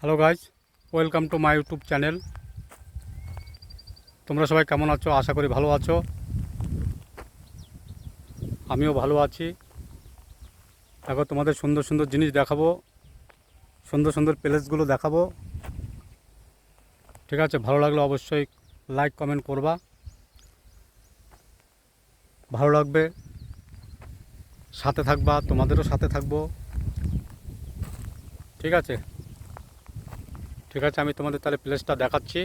Hello guys welcome to my YouTube channel তোমরা সবাই কেমন আছো? আশা করি ভালো আছো। আমিও ভালো আছি। দেখো, তোমাদের সুন্দর সুন্দর জিনিস দেখাবো। সুন্দর সুন্দর প্লেসগুলো দেখাবো। ঠিক আছে? ভালো লাগলে অবশ্যই লাইক কমেন্ট করবা। ভালো লাগবে। সাথে থাকবা, তোমাদেরও সাথে থাকব। ঠিক আছে? ঠিক আছে, আমি তোমাদের তাহলে প্লেসটা দেখাচ্ছি।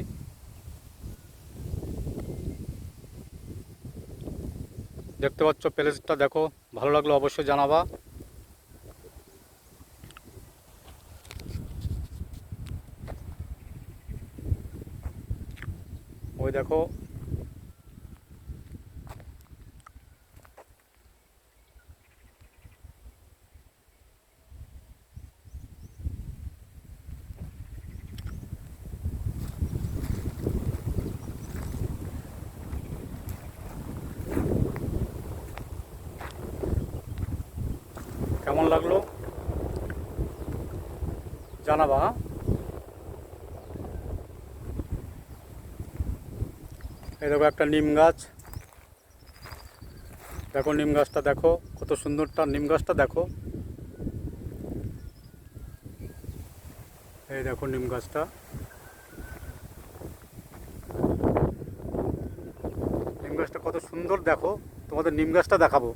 দেখতে পাচ্ছ প্লেসটা দেখো, ভালো লাগল অবশ্যই জানাবা। ওই দেখো কেমন লাগল? জানাবা হ্যাঁ? এই দেখো একটা নিম গাছ। দেখো নিম গাছটা দেখো, কত সুন্দরটা নিম গাছটা দেখো। এই দেখো নিম গাছটা। নিম গাছটা কত সুন্দর দেখো, তোমাদের নিম গাছটা দেখাবো।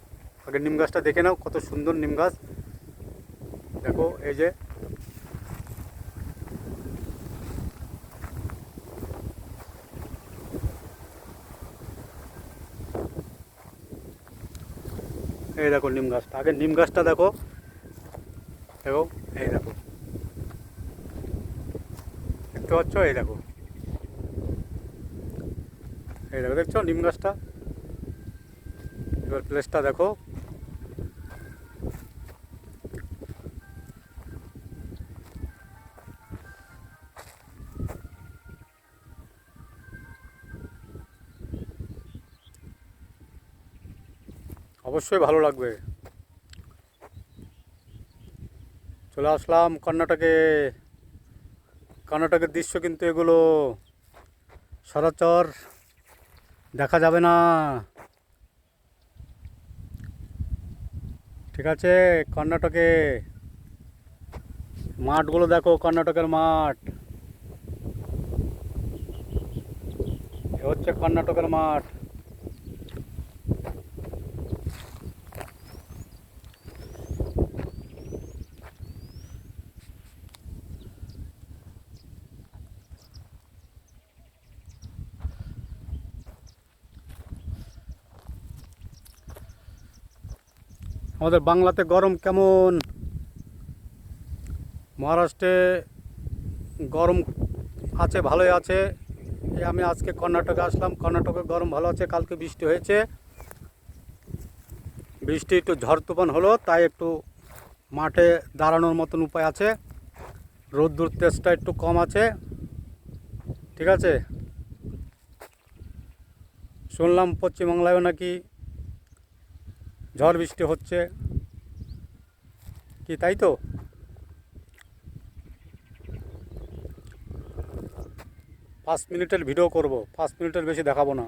আগে নিম গাছটা দেখে নাও, কত সুন্দর নিম গাছ। দেখো, এই যে। এই দেখো নিম গাছটা। আগে নিম গাছটা দেখো। দেখো, এই দেখো। দেখতে পাচ্ছ? এই দেখো। এই দেখো, দেখছ নিম গাছটা? এবার প্লেসটা দেখো। অবশ্যই ভালো লাগবে। চলে আসলাম কর্ণাটকে। কর্ণাটকের দৃশ্য কিন্তু এগুলো সরাচর। দেখা যাবে না। ঠিক আছে, কর্ণাটকে। মাঠগুলো দেখো, কর্ণাটকের মাঠ। এ হচ্ছে কর্ণাটকের মাঠ। আমাদের বাংলাতে গরম কেমন? মহারাষ্ট্রে গরম আছে, ভালোই আছে। আমি আজকে কর্ণাটকে আসলাম। কর্ণাটকে গরম ভালো আছে, কালকে বৃষ্টি হয়েছে। বৃষ্টি একটু ঝড় তুফান হলো, তাই একটু মাঠে দাঁড়ানোর মতন উপায় আছে। রোদ্দুর তেজটা একটু কম আছে। ঠিক আছে? শুনলাম পশ্চিমবাংলায়ও নাকি ঝড় বৃষ্টি হচ্ছে। কি তাই তো? পাঁচ মিনিটের ভিডিও করব, পাঁচ মিনিটের বেশি দেখাবো না।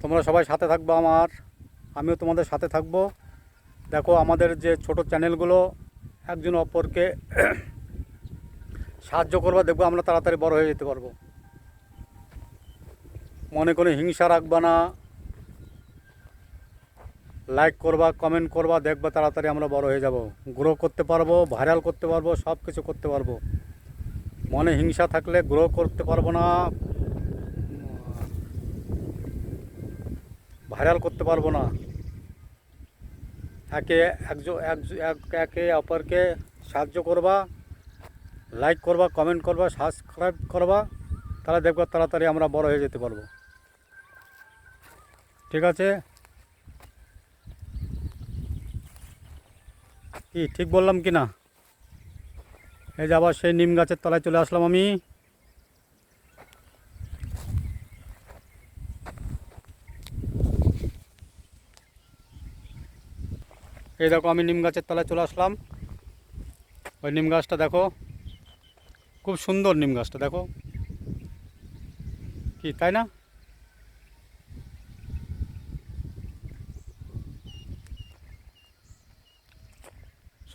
তোমরা সবাই সাথে থাকব আমার, আমিও তোমাদের সাথে থাকব। দেখো, আমাদের যে ছোট চ্যানেলগুলো, একজন অপরকে সাহায্য করবা, দেখব আমরা তাড়াতাড়ি বড় হয়ে যেতে পারব। মনে করে হিংসা রাখবা না। লাইক করবা কমেন্ট করবা, দেখবা তাড়াতাড়ি আমরা বড় হয়ে যাব। গ্রো করতে পারব ভাইরাল করতে পারব সব কিছু করতে পারব। মনে হিংসা থাকলে গ্রো করতে পারব না। ভাইরাল করতে পারব না। এক একে অপরকে সাহায্য করবা। লাইক করবা কমেন্ট করবা সাবস্ক্রাইব করবা। তাহলে দেখবা তাড়াতাড়ি আমরা বড় হয়ে যেতে পারব। ঠিক আছে? কি, ঠিক বললাম কি না? এই যে আবার সেই নিম গাছের তলায় চলে আসলাম আমি। এই দেখো আমি নিম গাছের তলায় চলে আসলাম। ওই নিম গাছটা দেখো। খুব সুন্দর নিম গাছটা, দেখো। কি, তাই না?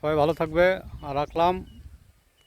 সবাই ভালো থাকবে রাখলাম।